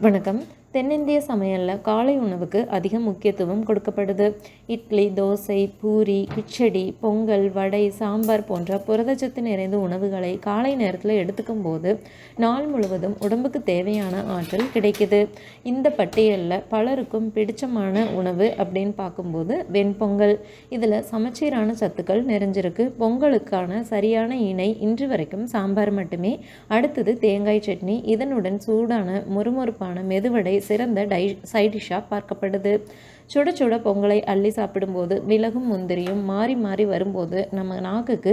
வணக்கம். தென்னிந்திய சமையலில் காலை உணவுக்கு அதிக முக்கியத்துவம் கொடுக்கப்படுது. இட்லி தோசை பூரி கிச்சடி பொங்கல் வடை சாம்பார் போன்ற புரதச்சத்து நிறைந்த உணவுகளை காலை நேரத்தில் எடுத்துக்கும் போது நாள் முழுவதும் உடம்புக்கு தேவையான ஆற்றல் கிடைக்குது. இந்த பட்டியலில் பலருக்கும் பிடிச்சமான உணவு அப்படின்னு பார்க்கும்போது வெண்பொங்கல். இதில் சமச்சீரான சத்துக்கள் நிறைஞ்சிருக்கு. பொங்கலுக்கான சரியான இணை இன்று வரைக்கும் சாம்பார் மட்டுமே. அடுத்தது தேங்காய் சட்னி. இதனுடன் சூடான முறுமுறுப்பான மெதுவடை சிறந்த டை சைட் டிஷ்ஷாக பார்க்கப்படுது. சுட சுட பொங்கலை அள்ளி சாப்பிடும்போது மிளகும் முந்திரியும் மாறி மாறி வரும்போது நம்ம நாக்குக்கு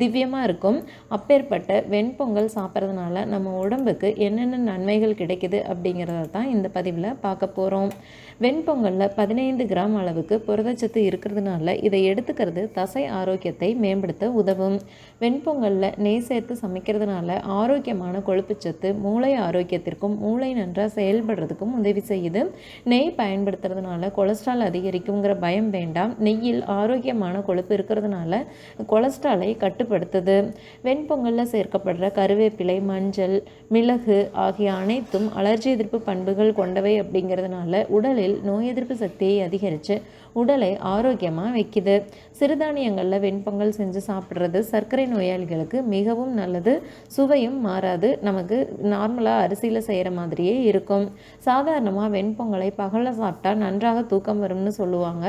திவ்யமாக இருக்கும். அப்பேற்பட்ட வெண்பொங்கல் சாப்பிட்றதுனால நம்ம உடம்புக்கு என்னென்ன நன்மைகள் கிடைக்குது அப்படிங்கிறத தான் இந்த பதிவில் பார்க்க போகிறோம் வெண்பொங்கலில் பதினைந்து கிராம் அளவுக்கு புரதச்சத்து இருக்கிறதுனால இதை எடுத்துக்கிறது தசை ஆரோக்கியத்தை மேம்படுத்த உதவும். வெண்பொங்கலில் நெய் சேர்த்து சமைக்கிறதுனால ஆரோக்கியமான கொழுப்புச்சத்து மூளை ஆரோக்கியத்திற்கும் மூளை நன்றாக செயல்படுறதுக்கும் உதவி செய்யுது. நெய் பயன்படுத்துறதுனால கொலஸ்ட்ரால் அதிகரிக்குங்கிற பயம் வேண்டாம். நெய்யில் ஆரோக்கியமான கொழுப்பு இருக்கிறதுனால கொலஸ்ட்ராலை கட்டுப்படுத்துது. வெண்பொங்கலில் சேர்க்கப்படுற கருவேப்பிலை மஞ்சள் மிளகு ஆகிய அனைத்தும் அலர்ஜி எதிர்ப்பு பண்புகள் கொண்டவை அப்படிங்கிறதுனால உடலில் நோய் எதிர்ப்பு சக்தியை அதிகரித்து உடலை ஆரோக்கியமாக வைக்குது. சிறுதானியங்களில் வெண்பொங்கல் செஞ்சு சாப்பிட்றது சர்க்கரை நோயாளிகளுக்கு மிகவும் நல்லது. சுவையும் மாறாது. நமக்கு நார்மலாக அரிசியில் செய்கிற மாதிரியே இருக்கும். சாதாரணமாக வெண்பொங்கலை பகலில் சாப்பிட்டா நன்றாக தூக்கம் வரும்னு சொல்லுவாங்க.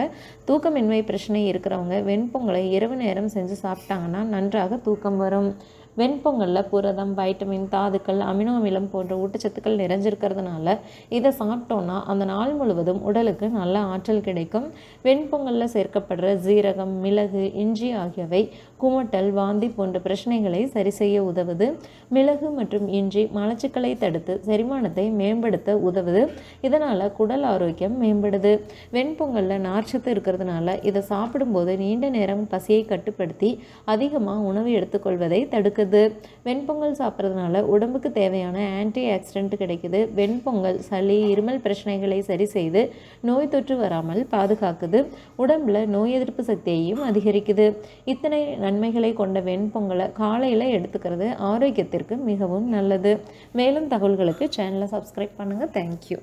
தூக்கமின்மை பிரச்சனை இருக்கிறவங்க வெண்பொங்கலை இரவு நேரம் செஞ்சு சாப்பிட்டாங்கன்னா நன்றாக தூக்கம் வரும். வெண்பொங்கலில் புரதம் வைட்டமின் தாதுக்கள் அமினோ அமிலம் போன்ற ஊட்டச்சத்துக்கள் நிறைஞ்சிருக்கிறதுனால இதை சாப்பிட்டோன்னா அந்த நாள் முழுவதும் உடலுக்கு நல்ல ஆற்றல் கிடைக்கும். வெண்பொங்கலில் சேர்க்கப்படுற ஜீரகம் மிளகு இஞ்சி ஆகியவை குமட்டல் வாந்தி போன்ற பிரச்சனைகளை சரி செய்ய உதவுது. மிளகு மற்றும் இஞ்சி மலச்சிக்கலை தடுத்து செரிமானத்தை மேம்படுத்த உதவுது. இதனால் குடல் ஆரோக்கியம் மேம்படுது. வெண்பொங்கலில் நார்ச்சத்து இருக்கிறதுனால இதை சாப்பிடும்போது நீண்ட நேரம் பசியை கட்டுப்படுத்தி அதிகமாக உணவு எடுத்துக்கொள்வதை தடுக்குது. வெண்பொங்கல் சாப்பிட்றதுனால உடம்புக்கு தேவையான ஆன்டி ஆக்சிடென்ட் கிடைக்குது. வெண்பொங்கல் சளி இருமல் பிரச்சனைகளை சரி செய்து நோய் தொற்று வராமல் பாதுகாக்குது. உடம்புல நோய் எதிர்ப்பு சக்தியையும் அதிகரிக்குது. இத்தனை நன்மைகளை கொண்ட வெண்பொங்கலை காலையில் எடுத்துக்கிறது ஆரோக்கியத்திற்கு மிகவும் நல்லது. மேலும் தகவல்களுக்கு சேனலை சப்ஸ்கிரைப் பண்ணுங்கள் தேங்க்யூ